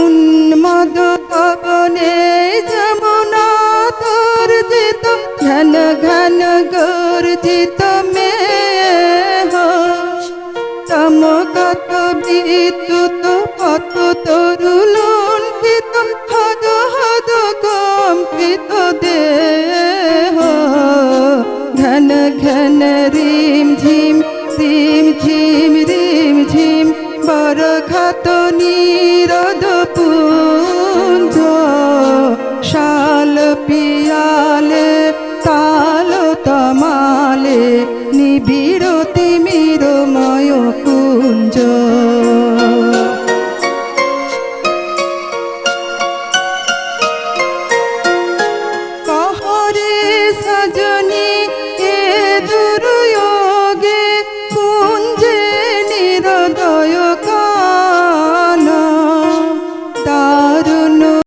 উন্মদ পবনে যমুনা তর্জিত ঘন ঘন গর্জিত মে তমগত বিদ্যুৎ পত তরুলুণ্ঠিত, হদ হদ কম্পিত দেহ। ঘন ঘন রিম ঝিম রিম ঝিম রিম ঝিম, বরঘাত নীল পিয়ালে তাল তমালে নিবিরতি তিমির ময় কুঞ্জ। কহরে সজা